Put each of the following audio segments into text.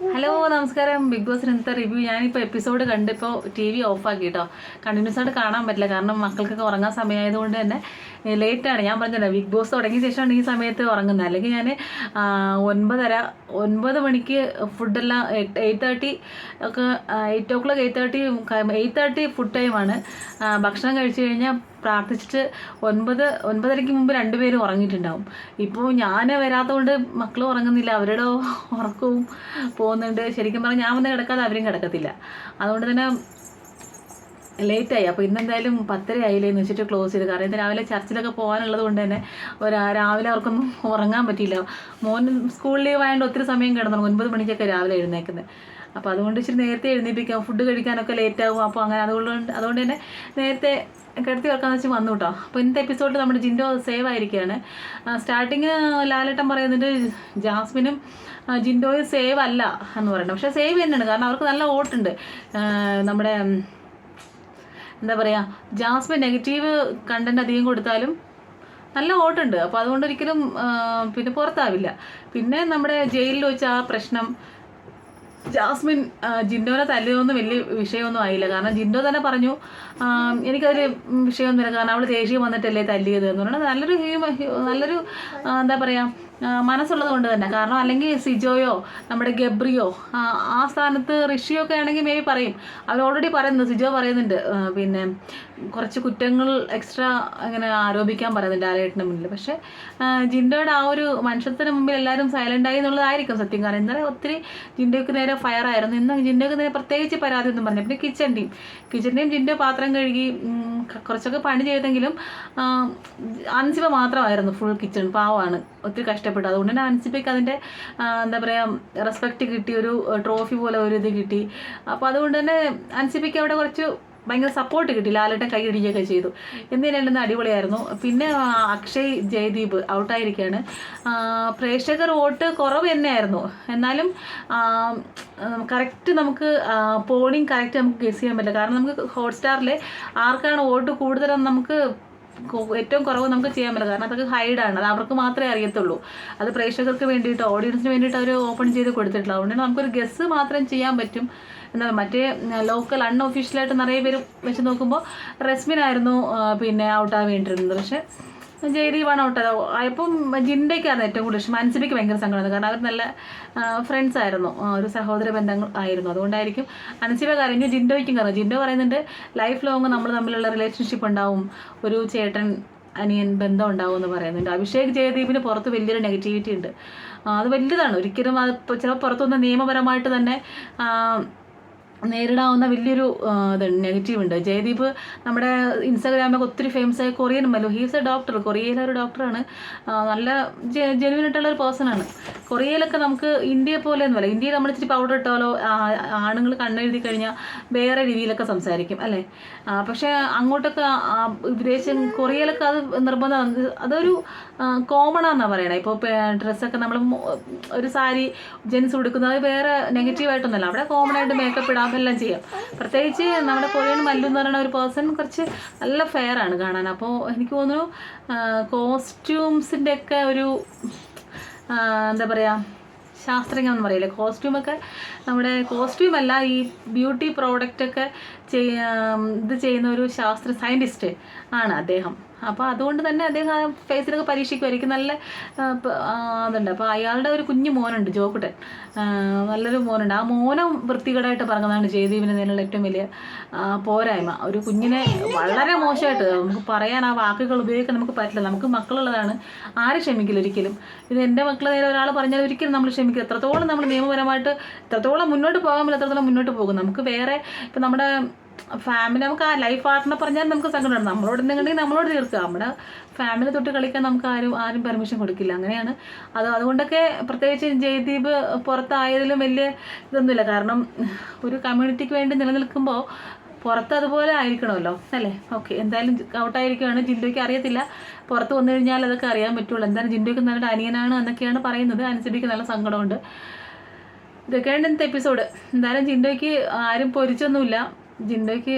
Hello നമസ്കാരം. Bigg Boss ഇന്നത്തെ review ഞാനിപ്പോൾ എപ്പിസോഡ് കണ്ടിപ്പോൾ ടി വി ഓഫാക്കി കേട്ടോ കണ്ടിന്യൂസ് ആയിട്ട് കാണാൻ പറ്റില്ല. കാരണം മക്കൾക്കൊക്കെ ഉറങ്ങാൻ സമയമായതുകൊണ്ട് തന്നെ ലേറ്റാണ്. ഞാൻ പറഞ്ഞല്ലോ ബിഗ് ബോസ് തുടങ്ങിയ ശേഷമാണ് ഈ സമയത്ത് ഉറങ്ങുന്നത്. അല്ലെങ്കിൽ ഞാൻ ഒൻപതര ഒൻപത് മണിക്ക് ഫുഡെല്ലാം എട്ട് എയ്റ്റ് തേർട്ടി ഒക്കെ eight o'clock eight thirty eight thirty food ടൈമാണ് ഭക്ഷണം കഴിച്ചു കഴിഞ്ഞാൽ പ്രാർത്ഥിച്ചിട്ട് ഒൻപത് ഒൻപതരയ്ക്ക് മുമ്പ് രണ്ടുപേരും ഉറങ്ങിയിട്ടുണ്ടാവും. ഇപ്പോൾ ഞാൻ വരാത്തതുകൊണ്ട് മക്കൾ ഉറങ്ങുന്നില്ല അവരുടെ ഉറക്കവും പോകുന്നുണ്ട്. ശരിക്കും പറഞ്ഞാൽ ഞാൻ വന്ന് കിടക്കാതെ അവരും കിടക്കത്തില്ല. അതുകൊണ്ട് തന്നെ ലേറ്റായി അപ്പോൾ ഇന്നെന്തായാലും പത്തര ആയില്ലേ എന്ന് വെച്ചിട്ട് ക്ലോസ് ചെയ്ത്. കാരണം ഇന്ന് രാവിലെ ചർച്ചിലൊക്കെ പോകാനുള്ളത് കൊണ്ട് തന്നെ ഒരു രാവിലെ അവർക്കൊന്നും ഉറങ്ങാൻ പറ്റിയില്ല. മോൻ സ്കൂൾ ലീവ് ആയതുകൊണ്ട് ഒത്തിരി സമയം കിടന്നു ഒൻപത് മണിക്കൊക്കെ രാവിലെ എഴുന്നേക്കുന്നത്. അപ്പോൾ അതുകൊണ്ട് ഇച്ചിരി നേരത്തെ എഴുന്നേപ്പിക്കാം ഫുഡ് കഴിക്കാനൊക്കെ ലേറ്റ് ആകും അപ്പോൾ അങ്ങനെ അതുകൊണ്ട് അതുകൊണ്ട് തന്നെ നേരത്തെ കിടത്തി വെക്കാന്ന് വെച്ച് വന്നു കേട്ടോ അപ്പോൾ ഇന്നത്തെ എപ്പിസോഡിൽ നമ്മുടെ ജിൻഡോ സേവ് ആയിരിക്കുകയാണ്. സ്റ്റാർട്ടിങ് ലാലേട്ടൻ പറയുന്നുണ്ട് ജാസ്മിനും ജിൻഡോയും സേവ് അല്ല എന്ന് പറയുന്നത് പക്ഷേ സേവ് തന്നെയാണ് കാരണം അവർക്ക് നല്ല ഓട്ടുണ്ട് നമ്മുടെ എന്താ പറയുക ജാസ്മിൻ നെഗറ്റീവ് കണ്ടന്റ് അധികം കൊടുത്താലും നല്ല ഓട്ടുണ്ട് അപ്പോൾ അതുകൊണ്ട് ഒരിക്കലും പിന്നെ പുറത്താവില്ല. പിന്നെ നമ്മുടെ ജയിലിൽ വെച്ച ആ പ്രശ്നം ജാസ്മിൻ ജിൻഡോനെ തല്ലിയൊന്നും വലിയ വിഷയമൊന്നും ആയില്ല. കാരണം ജിൻഡോ തന്നെ പറഞ്ഞു എനിക്കതൊരു വിഷയമൊന്നുമില്ല. കാരണം അവൾ ദേഷ്യം വന്നിട്ടല്ലേ തല്ലിയത് എന്ന് പറഞ്ഞാൽ നല്ലൊരു ഹ്യൂമ നല്ലൊരു എന്താ പറയുക മനസ്സുള്ളത് കൊണ്ട് തന്നെ. കാരണം അല്ലെങ്കിൽ സിജോയോ നമ്മുടെ ഗബ്രിയോ ആ, സ്ഥാനത്ത് ഋഷിയൊക്കെ ആണെങ്കിൽ മേ ബി പറയും. അവർ ഓൾറെഡി പറയുന്നുണ്ട് സിജോ പറയുന്നുണ്ട്. പിന്നെ കുറച്ച് കുറ്റങ്ങൾ എക്സ്ട്രാ അങ്ങനെ ആരോപിക്കാൻ പറയുന്നുണ്ട് ലാലേട്ടന് മുന്നിൽ. പക്ഷേ ജിൻഡോയുടെ ആ ഒരു മനുഷ്യത്തിന് മുമ്പിൽ എല്ലാവരും സൈലന്റ് ആയി എന്നുള്ളതായിരിക്കും സത്യം കാരണം ഇന്നലെ ഒത്തിരി ജിൻഡോയ്ക്ക് നേരെ ഫയർ ആയിരുന്നു. ഇന്ന് ജിൻഡോയ്ക്ക് നേരെ പ്രത്യേകിച്ച് പരാതി ഒന്നും പറഞ്ഞു പിന്നെ കിച്ചന്റെയും കിച്ചന്റെയും ജിൻഡോ പാത്രം കഴുകി കുറച്ചൊക്കെ പണി ചെയ്തെങ്കിലും അൻസിപ്പ മാത്രമായിരുന്നു ഫുൾ കിച്ചൺ പാവമാണ്. ഒത്തിരി കഷ്ടപ്പെട്ടു. അതുകൊണ്ട് തന്നെ അൻസിബയ്ക്ക് അതിന്റെ എന്താ പറയുക റെസ്പെക്റ്റ് കിട്ടി. ഒരു ട്രോഫി പോലെ ഒരു ഇത് കിട്ടി. അപ്പോൾ അതുകൊണ്ട് തന്നെ അൻസിബയ്ക്ക് അവിടെ കുറച്ച് ഭയങ്കര സപ്പോർട്ട് കിട്ടി ലാലേട്ടൻ കൈയിടിയൊക്കെ ചെയ്തു. എന്നിരണ്ടെന്ന് അടിപൊളിയായിരുന്നു? പിന്നെ അക്ഷയ് ജയദീപ് ഔട്ടായിരിക്കുകയാണ് പ്രേക്ഷകർ വോട്ട് കുറവ് തന്നെയായിരുന്നു. എന്നാലും കറക്റ്റ് നമുക്ക് പോളിംഗ് കറക്റ്റ് നമുക്ക് ഗസ് ചെയ്യാൻ പറ്റില്ല. കാരണം നമുക്ക് ഹോട്ട്സ്റ്റാറിൽ ആർക്കാണ് വോട്ട് കൂടുതലെന്ന് നമുക്ക് ഏറ്റവും കുറവ് നമുക്ക് ചെയ്യാൻ പറ്റില്ല. കാരണം അതൊക്കെ ഹൈഡാണ് അത് അവർക്ക് മാത്രമേ അറിയത്തുള്ളൂ. അത് പ്രേക്ഷകർക്ക് വേണ്ടിയിട്ട് ഓഡിയൻസിന് വേണ്ടിയിട്ട് അവർ ഓപ്പൺ ചെയ്ത് കൊടുത്തിട്ടുള്ളൂ അതുകൊണ്ട് നമുക്കൊരു ഗസ് മാത്രം ചെയ്യാൻ പറ്റും. എന്നാൽ മറ്റേ ലോക്കൽ അൺഒഫീഷ്യലായിട്ട് നിറയെ പേര് വെച്ച് നോക്കുമ്പോൾ റെസ്മിനായിരുന്നു പിന്നെ ഔട്ടാകാൻ വേണ്ടിയിരുന്നത് പക്ഷേ ജയദീപാണ് ഔട്ട് അപ്പം ജിൻഡയ്ക്കായിരുന്നു ഏറ്റവും കൂടുതൽ ഇഷ്ടം. മനസ്സിലേക്ക് ഭയങ്കര സങ്കടമാണ്. കാരണം അവർ നല്ല ഫ്രണ്ട്സ് ആയിരുന്നു. ഒരു സഹോദര ബന്ധങ്ങൾ ആയിരുന്നു. അതുകൊണ്ടായിരിക്കും അനസിബ കരഞ്ഞു ജിൻഡോയ്ക്കും കാരണം ജിൻഡോ പറയുന്നുണ്ട് ലൈഫ് ലോങ് നമ്മൾ തമ്മിലുള്ള റിലേഷൻഷിപ്പ് ഉണ്ടാവും. ഒരു ചേട്ടൻ അനിയൻ ബന്ധം ഉണ്ടാവും എന്ന് പറയുന്നുണ്ട്. അഭിഷേക് ജയദീപിന് പുറത്ത് വലിയൊരു നെഗറ്റിവിറ്റി ഉണ്ട്. അത് വലുതാണ്. ഒരിക്കലും അത് ചിലപ്പോൾ പുറത്തുനിന്ന് നിയമപരമായിട്ട് തന്നെ നേരിടാവുന്ന വലിയൊരു ഇതുണ്ട് നെഗറ്റീവ് ഉണ്ട്. ജയദീപ് നമ്മുടെ ഇൻസ്റ്റാഗ്രാമിലൊക്കെ ഒത്തിരി ഫേമസ് ആയ കൊറിയൻ മല്ലോ ഹീസ് എ ഡോക്ടർ കൊറിയയിലെ ഒരു ഡോക്ടറാണ് നല്ല ജെനുവിൻ ആയിട്ടുള്ള ഒരു പേഴ്സൺ ആണ്. കൊറിയയിലൊക്കെ നമുക്ക് ഇന്ത്യയെ പോലെ ഒന്നുമല്ല ഇന്ത്യയിൽ നമ്മൾ ഇച്ചിരി പൗഡർ ഇട്ടാലോ ആണുങ്ങൾ കണ്ണെഴുതി കഴിഞ്ഞാൽ വേറെ രീതിയിലൊക്കെ സംസാരിക്കും അല്ലേ? പക്ഷേ അങ്ങോട്ടൊക്കെ വിദേശം കൊറിയയിലൊക്കെ അത് നിർബന്ധം. അതൊരു കോമൺ ആണെന്നാണ് പറയണേ. ഇപ്പോൾ ഡ്രസ്സൊക്കെ നമ്മൾ ഒരു സാരി ജെൻസ് ഉടുക്കുന്നത് അത് വേറെ നെഗറ്റീവായിട്ടൊന്നുമല്ല അവിടെ കോമൺ ആയിട്ട് മേക്കപ്പ് ഇടാം. എല്ലാം ചെയ്യാം. പ്രത്യേകിച്ച് നമ്മുടെ കൊറിയൻ മല്ലു എന്ന് പറയുന്ന ഒരു പേഴ്സൺ കുറച്ച് നല്ല ഫെയർ ആണ് കാണാൻ. അപ്പോൾ എനിക്ക് തോന്നുന്നു കോസ്റ്റ്യൂംസിന്റെ ഒക്കെ ഒരു എന്താ പറയുക ശാസ്ത്രജ്ഞം എന്ന് പറയില്ലേ. കോസ്റ്റ്യൂമൊക്കെ നമ്മുടെ കോസ്റ്റ്യൂം അല്ല ഈ ബ്യൂട്ടി പ്രോഡക്റ്റൊക്കെ ചെയ്യ ഇത് ചെയ്യുന്ന ഒരു ശാസ്ത്ര സയന്റിസ്റ്റ് ആണ് അദ്ദേഹം. അപ്പോൾ അതുകൊണ്ട് തന്നെ അദ്ദേഹം ആ ഫേസിലൊക്കെ പരീക്ഷിക്കുമായിരിക്കും നല്ല അതുണ്ട്. അപ്പോൾ അയാളുടെ ഒരു കുഞ്ഞു മോനുണ്ട് ജോക്കുട്ടൻ. നല്ലൊരു മോനുണ്ട്. ആ മോനം വൃത്തികേടായിട്ട് പറഞ്ഞതാണ് ജയദീപിന് നേരിലുള്ള ഏറ്റവും വലിയ പോരായ്മ. ഒരു കുഞ്ഞിനെ വളരെ മോശമായിട്ട് നമുക്ക് പറയാൻ ആ വാക്കുകൾ ഉപയോഗിക്കാൻ നമുക്ക് പറ്റില്ല. നമുക്ക് മക്കളുള്ളതാണ്. ആരും ക്ഷമിക്കില്ല ഒരിക്കലും? ഇത് എന്റെ മക്കളെ നേരെ ഒരാൾ പറഞ്ഞാൽ ഒരിക്കലും നമ്മൾ ക്ഷമിക്കില്ല. എത്രത്തോളം നമ്മൾ നിയമപരമായിട്ട് എത്രത്തോളം മുന്നോട്ട് പോകാൻ പറ്റില്ല എത്രത്തോളം മുന്നോട്ട് പോകും. നമുക്ക് വേറെ ഇപ്പം നമ്മുടെ ഫാമിലി നമുക്ക് ആ ലൈഫ് പാർട്ട്ണർ പറഞ്ഞാൽ നമുക്ക് സങ്കടമാണ് നമ്മളോട് എന്തെങ്കിലും നമ്മളോട് തീർക്കുക. നമ്മുടെ ഫാമിലി തൊട്ട് കളിക്കാൻ നമുക്ക് ആരും ആരും പെർമിഷൻ കൊടുക്കില്ല. അങ്ങനെയാണ്. അത് അതുകൊണ്ടൊക്കെ പ്രത്യേകിച്ച് ജയദീപ് പുറത്തായതിലും വലിയ ഇതൊന്നുമില്ല. കാരണം ഒരു കമ്മ്യൂണിറ്റിക്ക് വേണ്ടി നിലനിൽക്കുമ്പോൾ പുറത്ത് അതുപോലെ ആയിരിക്കണമല്ലോ അല്ലേ? ഓക്കെ എന്തായാലും ഔട്ടായിരിക്കുകയാണ് ജിൻഡോയ്ക്ക് അറിയത്തില്ല. പുറത്ത് വന്നു കഴിഞ്ഞാൽ അതൊക്കെ അറിയാൻ പറ്റുള്ളൂ. എന്തായാലും ജിൻഡോയ്ക്ക് നല്ലൊരു അനിയനാണ് എന്നൊക്കെയാണ് പറയുന്നത്. അനുസരിക്ക് നല്ല സങ്കടമുണ്ട്. ഇതൊക്കെയാണ് ഇന്നത്തെ എപ്പിസോഡ് എന്തായാലും ജിൻഡോയ്ക്ക് ആരും പൊരിച്ചൊന്നുമില്ല. ജിൻഡോയ്ക്ക്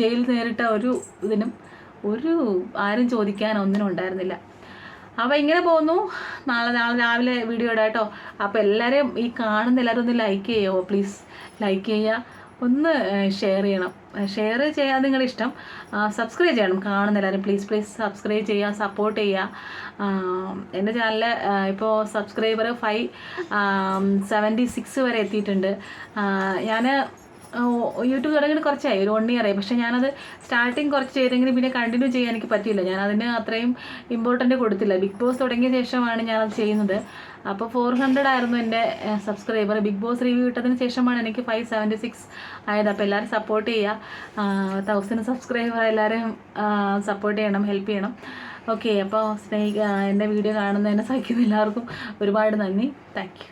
ജയിൽ നേരിട്ട ഒരു ഇതിനും ഒരു ആരും ചോദിക്കാൻ ഒന്നിനും ഉണ്ടായിരുന്നില്ല. അപ്പോൾ ഇങ്ങനെ പോകുന്നു. നാളെ നാളെ രാവിലെ വീഡിയോ ഇടാം കേട്ടോ. അപ്പോൾ എല്ലാവരെയും ഈ കാണുന്ന എല്ലാവരും ഒന്ന് ലൈക്ക് ചെയ്യുമോ പ്ലീസ് ലൈക്ക് ചെയ്യുക. ഒന്ന് ഷെയർ ചെയ്യണം. ഷെയർ ചെയ്യാൻ നിങ്ങളുടെ ഇഷ്ടം. സബ്സ്ക്രൈബ് ചെയ്യണം. കാണുന്ന എല്ലാവരും പ്ലീസ് പ്ലീസ് സബ്സ്ക്രൈബ് ചെയ്യുക സപ്പോർട്ട് ചെയ്യുക. എന്റെ ചാനലിൽ ഇപ്പോൾ സബ്സ്ക്രൈബർ ഫൈവ് സെവന്റി സിക്സ് വരെ എത്തിയിട്ടുണ്ട്. ഞാൻ യൂട്യൂബ് തുടങ്ങിയിട്ട് കുറച്ചായി ഒരു വൺ ഇയർ ആയി. പക്ഷേ ഞാനത് സ്റ്റാർട്ടിങ് കുറച്ച് ചെയ്തെങ്കിലും പിന്നെ കണ്ടിന്യൂ ചെയ്യാൻ എനിക്ക് പറ്റിയില്ല. ഞാൻ അതിന് അത്രയും ഇമ്പോർട്ടന്റ് കൊടുത്തില്ല. ബിഗ് ബോസ് തുടങ്ങിയ ശേഷമാണ് ഞാനത് ചെയ്യുന്നത്. അപ്പോൾ ഫോർ ഹൺഡ്രഡ് ആയിരുന്നു എന്റെ സബ്സ്ക്രൈബർ ബിഗ് ബോസ് റിവ്യൂ ഇട്ടതിന് ശേഷമാണ് എനിക്ക് ഫൈവ് സെവന്റി സിക്സ് ആയത്. അപ്പോൾ എല്ലാവരും സപ്പോർട്ട് ചെയ്യുക തൗസൻഡ് സബ്സ്ക്രൈബർ എല്ലാവരും സപ്പോർട്ട് ചെയ്യണം ഹെൽപ്പ് ചെയ്യണം. ഓക്കെ അപ്പോൾ സ്നേഹി എന്റെ വീഡിയോ കാണുന്നതിനെ സഹിക്കുന്ന എല്ലാവർക്കും ഒരുപാട് നന്ദി. താങ്ക്